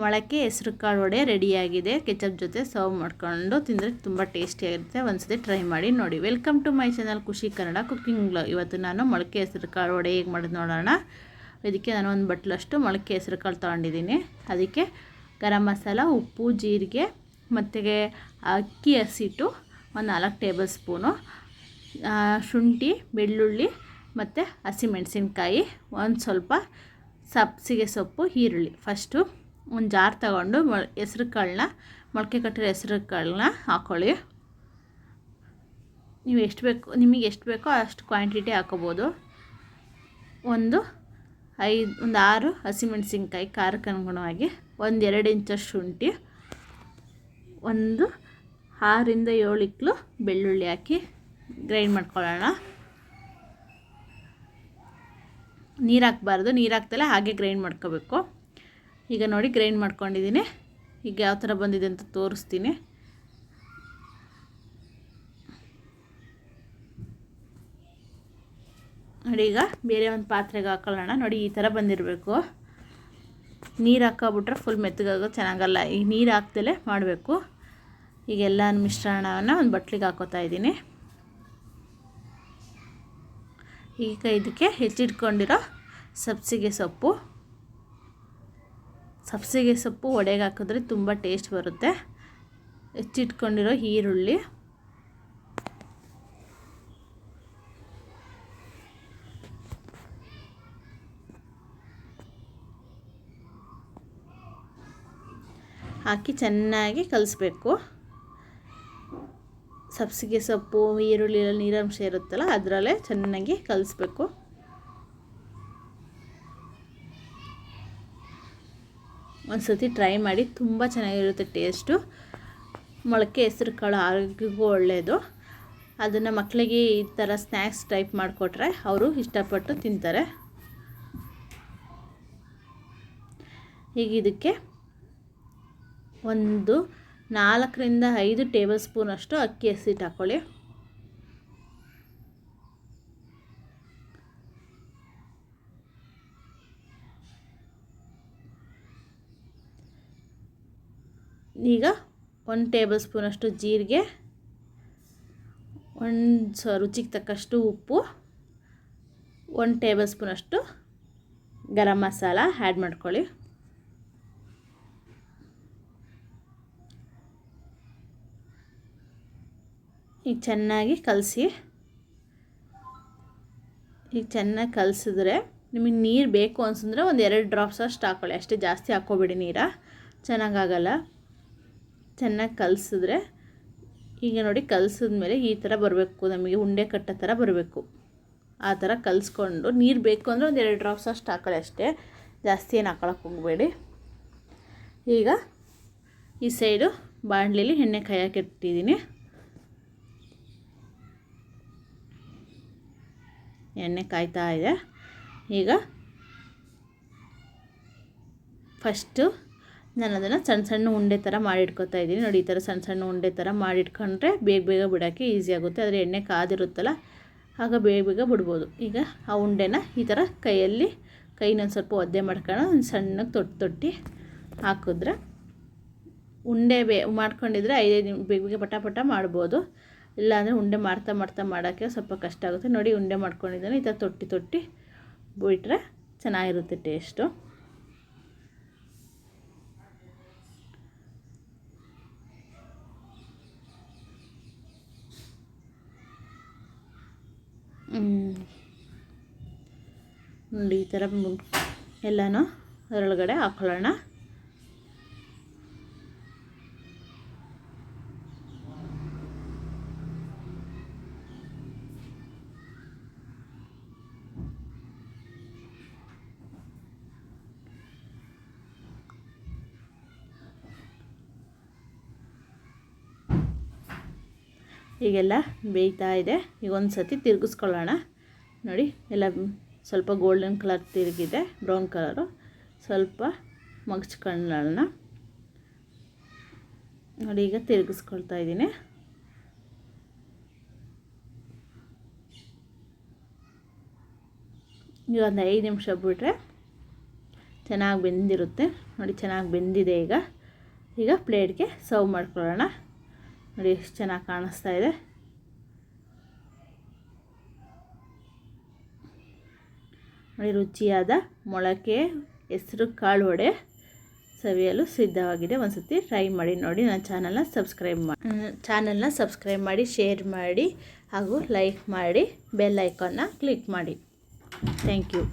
ಮೊಳಕೆ ಹೆಸ್ರು ಕಾಳು ವಡೆ ರೆಡಿಯಾಗಿದೆ. ಕೆಚಪ್ ಜೊತೆ ಸರ್ವ್ ಮಾಡ್ಕೊಂಡು ತಿಂದರೆ ತುಂಬ ಟೇಸ್ಟಿಯಾಗಿರುತ್ತೆ. ಒಂದ್ಸತಿ ಟ್ರೈ ಮಾಡಿ ನೋಡಿ. ವೆಲ್ಕಮ್ ಟು ಮೈ ಚಾನಲ್ ಖುಷಿ ಕನ್ನಡ ಕುಕ್ಕಿಂಗ್ ಇವತ್ತು ನಾನು ಮೊಳಕೆ ಹೆಸ್ರು ಕಾಳು ವಡೆ ಹೇಗೆ ಮಾಡೋದು ನೋಡೋಣ. ಇದಕ್ಕೆ ನಾನು ಒಂದು ಬಟ್ಲಷ್ಟು ಮೊಳಕೆ ಹೆಸ್ರು ಕಾಳು ತೊಗೊಂಡಿದ್ದೀನಿ. ಅದಕ್ಕೆ ಗರಂ ಮಸಾಲ, ಉಪ್ಪು, ಜೀರಿಗೆ ಮತ್ತು ಅಕ್ಕಿ ಹಸಿಟ್ಟು ಒಂದು ನಾಲ್ಕು ಟೇಬಲ್ ಸ್ಪೂನು ಶುಂಠಿ, ಬೆಳ್ಳುಳ್ಳಿ ಮತ್ತು ಹಸಿಮೆಣಸಿನ್ಕಾಯಿ, ಒಂದು ಸ್ವಲ್ಪ ಸಬ್ಸಿಗೆ ಸೊಪ್ಪು, ಈರುಳ್ಳಿ. ಫಸ್ಟು ಒಂದು ಜಾರ್ ತಗೊಂಡು ಮೊಳ ಹೆಸ್ರು ಕಾಳನ್ನ ಮೊಳಕೆ ಕಟ್ಟಿರೋ ಹೆಸ್ರು ಕಾಳನ್ನ ಹಾಕ್ಕೊಳ್ಳಿ ನೀವು ಎಷ್ಟು ಬೇಕು, ನಿಮಗೆ ಎಷ್ಟು ಬೇಕೋ ಅಷ್ಟು ಕ್ವಾಂಟಿಟಿ ಹಾಕೋಬೋದು. ಒಂದು ಐದು, ಒಂದು ಆರು ಹಸಿಮೆಣಸಿನ್ಕಾಯಿ ಖಾರಕ್ಕೆ ಅನುಗುಣವಾಗಿ ಒಂದು ಎರಡು ಇಂಚಷ್ಟು ಶುಂಠಿ, ಒಂದು ಆರಿಂದ ಏಳು ಇಕ್ಕಲು ಬೆಳ್ಳುಳ್ಳಿ ಹಾಕಿ ಗ್ರೈಂಡ್ ಮಾಡ್ಕೊಳ್ಳೋಣ. ನೀರು ಹಾಕ್ಬಾರ್ದು, ನೀರು ಹಾಗೆ ಗ್ರೈಂಡ್ ಮಾಡ್ಕೋಬೇಕು. ಈಗ ನೋಡಿ ಗ್ರೈಂಡ್ ಮಾಡ್ಕೊಂಡಿದ್ದೀನಿ. ಈಗ ಯಾವ ಥರ ಬಂದಿದೆ ಅಂತ ತೋರಿಸ್ತೀನಿ. ನೋಡಿ ಈಗ ಬೇರೆ ಒಂದು ಪಾತ್ರೆಗೆ ಹಾಕೊಳ್ಳೋಣ. ನೋಡಿ ಈ ಥರ ಬಂದಿರಬೇಕು. ನೀರು ಹಾಕೋಬಿಟ್ರೆ ಫುಲ್ ಮೆತ್ತಗಾಗೋ ಚೆನ್ನಾಗಲ್ಲ. ಈ ನೀರು ಹಾಕ್ದಲೇ ಮಾಡಬೇಕು. ಈಗ ಎಲ್ಲ ಮಿಶ್ರಣವನ್ನು ಒಂದು ಬಟ್ಲಿಗೆ ಹಾಕೋತಾ ಇದ್ದೀನಿ. ಈಗ ಇದಕ್ಕೆ ಹೆಚ್ಚಿಟ್ಕೊಂಡಿರೋ ಸಬ್ಸಿಗೆ ಸೊಪ್ಪು. ಸಬ್ಸಿಗೆ ಸೊಪ್ಪು ಒಡೆಗೆ ಹಾಕಿದ್ರೆ ತುಂಬ ಟೇಸ್ಟ್ ಬರುತ್ತೆ. ಹೆಚ್ಚಿಟ್ಕೊಂಡಿರೋ ಈರುಳ್ಳಿ. ಹಾಕಿ ಚೆನ್ನಾಗಿ ಕಲಿಸ್ಬೇಕು. ಸಬ್ಸಿಗೆ ಸೊಪ್ಪು, ಈರುಳ್ಳಿ ನೀರಂಶ ಇರುತ್ತಲ್ಲ, ಅದರಲ್ಲೇ ಚೆನ್ನಾಗಿ ಕಲಿಸ್ಬೇಕು. ಒಂದು ಸತಿ ಟ್ರೈ ಮಾಡಿ ತುಂಬ ಚೆನ್ನಾಗಿರುತ್ತೆ ಟೇಸ್ಟು ಮೊಳಕೆ, ಹೆಸ್ರು ಕಾಳು ಆರೋಗ್ಯಕ್ಕೂ ಒಳ್ಳೆಯದು ಅದನ್ನು ಮಕ್ಕಳಿಗೆ ಈ ಥರ ಸ್ನ್ಯಾಕ್ಸ್ ಟೈಪ್ ಮಾಡಿಕೊಟ್ರೆ ಅವರು ಇಷ್ಟಪಟ್ಟು ತಿಂತಾರೆ. ಈಗ ಇದಕ್ಕೆ ಒಂದು ನಾಲ್ಕರಿಂದ ಐದು ಟೇಬಲ್ ಸ್ಪೂನಷ್ಟು ಅಕ್ಕಿ ಹಸಿಟ್ಟು ಹಾಕ್ಕೊಳ್ಳಿ ಈಗ ಒಂದು ಟೇಬಲ್ ಸ್ಪೂನಷ್ಟು ಜೀರಿಗೆ, ಒಂದು ಸ ರುಚಿಗೆ ತಕ್ಕಷ್ಟು ಉಪ್ಪು, ಒಂದು ಟೇಬಲ್ ಸ್ಪೂನಷ್ಟು ಗರಂ ಮಸಾಲ ಆ್ಯಡ್ ಮಾಡ್ಕೊಳ್ಳಿ. ಈಗ ಚೆನ್ನಾಗಿ ಕಲಸಿ. ಈಗ ಚೆನ್ನಾಗಿ ಕಲಸಿದ್ರೆ ನಿಮಗೆ ನೀರು ಬೇಕು ಅನ್ಸಿದ್ರೆ ಒಂದು ಎರಡು ಡ್ರಾಪ್ಸ್ ಅಷ್ಟು ಹಾಕ್ಕೊಳ್ಳಿ ಅಷ್ಟೇ ಜಾಸ್ತಿ ಹಾಕ್ಕೋಬೇಡಿ ನೀರ. ಚೆನ್ನಾಗಾಗಲ್ಲ. ಚೆನ್ನಾಗಿ ಕಲಸಿದ್ರೆ, ಈಗ ನೋಡಿ ಕಲಸಿದ್ಮೇಲೆ ಈ ಥರ ಬರಬೇಕು, ನಮಗೆ ಉಂಡೆ ಕಟ್ಟೋ ಥರ ಬರಬೇಕು. ಆ ಥರ ಕಲಿಸ್ಕೊಂಡು ನೀರು ಬೇಕು ಅಂದರೆ ಒಂದು ಎರಡು ಡ್ರಾಪ್ಸ್ ಅಷ್ಟು ಹಾಕೊಳ್ಳಿ ಅಷ್ಟೇ. ಜಾಸ್ತಿ ಏನು ಹಾಕೊಳಕ್ಕೆ ಹೋಗಬೇಡಿ. ಈಗ ಈ ಸೈಡು ಬಾಣಲಿಲಿ ಎಣ್ಣೆ ಕಾಯಕ್ಕಿಟ್ಟಿದ್ದೀನಿ ಎಣ್ಣೆ ಕಾಯ್ತಾ ಇದೆ. ಈಗ ಫಸ್ಟು ನಾನು ಅದನ್ನು ಸಣ್ಣ ಸಣ್ಣ ಉಂಡೆ ಥರ ಮಾಡಿಟ್ಕೊತಾ ಇದ್ದೀನಿ. ನೋಡಿ, ಈ ಥರ ಸಣ್ಣ ಸಣ್ಣ ಉಂಡೆ ಥರ ಮಾಡಿಟ್ಕೊಂಡ್ರೆ ಬೇಗ ಬೇಗ ಬಿಡೋಕ್ಕೆ ಈಸಿ ಆಗುತ್ತೆ. ಆದರೆ ಎಣ್ಣೆ ಕಾದಿರುತ್ತಲ್ಲ, ಆಗ ಬೇಗ ಬೇಗ ಬಿಡ್ಬೋದು. ಈಗ ಆ ಉಂಡೆನ ಈ ಥರ ಕೈಯಲ್ಲಿ, ಕೈನೊಂದು ಸ್ವಲ್ಪ ಒದ್ದೆ ಮಾಡ್ಕೊಂಡು ಒಂದು ಸಣ್ಣಗೆ ತೊಟ್ಟು ತೊಟ್ಟಿ ಹಾಕಿದ್ರೆ ಉಂಡೆ ಬೇ, ಮಾಡ್ಕೊಂಡಿದ್ರೆ ಐದೈದು ಬೇಗ ಬೇಗ ಪಟ ಪಟ ಮಾಡ್ಬೋದು. ಇಲ್ಲಾಂದರೆ ಉಂಡೆ ಮಾಡ್ತಾ ಮಾಡ್ತಾ ಮಾಡೋಕ್ಕೆ ಸ್ವಲ್ಪ ಕಷ್ಟ ಆಗುತ್ತೆ. ನೋಡಿ, ಉಂಡೆ ಮಾಡ್ಕೊಂಡಿದ್ದಾನೆ. ಈ ಥರ ತೊಟ್ಟಿ ತೊಟ್ಟಿ ಬಿಟ್ಟರೆ ಚೆನ್ನಾಗಿರುತ್ತೆ ಟೇಸ್ಟು. ನೋಡಿ ಈ ಥರ ಎಲ್ಲನೂ ಅದರೊಳಗಡೆ ಹಾಕೊಳ್ಳೋಣ. ಈಗೆಲ್ಲ ಬೇಯ್ತಾ ಇದೆ. ಈಗ ಒಂದು ಸತಿ ತಿರುಗಿಸ್ಕೊಳ್ಳೋಣ. ನೋಡಿ, ಎಲ್ಲ ಸ್ವಲ್ಪ ಗೋಲ್ಡನ್ ಕಲರ್ ತಿರುಗಿದೆ ಬ್ರೌನ್ ಕಲರು ಸ್ವಲ್ಪ ಮಗ್ಚ್ಕೊಳ್ಳೋಣ. ನೋಡಿ, ಈಗ ತಿರುಗಿಸ್ಕೊಳ್ತಾ ಇದ್ದೀನಿ. ಈಗ ಒಂದು ಐದು ನಿಮಿಷ ಬಿಟ್ಟರೆ ಚೆನ್ನಾಗಿ ಬೆಂದಿರುತ್ತೆ. ನೋಡಿ, ಚೆನ್ನಾಗಿ ಬೆಂದಿದೆ ಈಗ. ಈಗ ಪ್ಲೇಟ್ಗೆ ಸರ್ವ್ ಮಾಡ್ಕೊಳ್ಳೋಣ. ನೋಡಿ ಎಷ್ಟು ಚೆನ್ನಾಗಿ ಕಾಣಿಸ್ತಾ ಇದೆ. ನೋಡಿ ರುಚಿಯಾದ ಮೊಳಕೆ, ಹೆಸರು ಕಾಳು ವಡೆ ಸವಿಯಲು ಸಿದ್ಧವಾಗಿದೆ. ಒಂದು ಸತಿ ಟ್ರೈ ಮಾಡಿ ನೋಡಿ. ನನ್ನ ಚಾನಲ್ನ ಸಬ್ಸ್ಕ್ರೈಬ್ ಮಾಡಿ ಚಾನಲ್ನ ಸಬ್ಸ್ಕ್ರೈಬ್ ಮಾಡಿ ಶೇರ್ ಮಾಡಿ ಹಾಗೂ ಲೈಕ್ ಮಾಡಿ ಬೆಲ್ ಐಕಾನ್ನ ಕ್ಲಿಕ್ ಮಾಡಿ. Thank you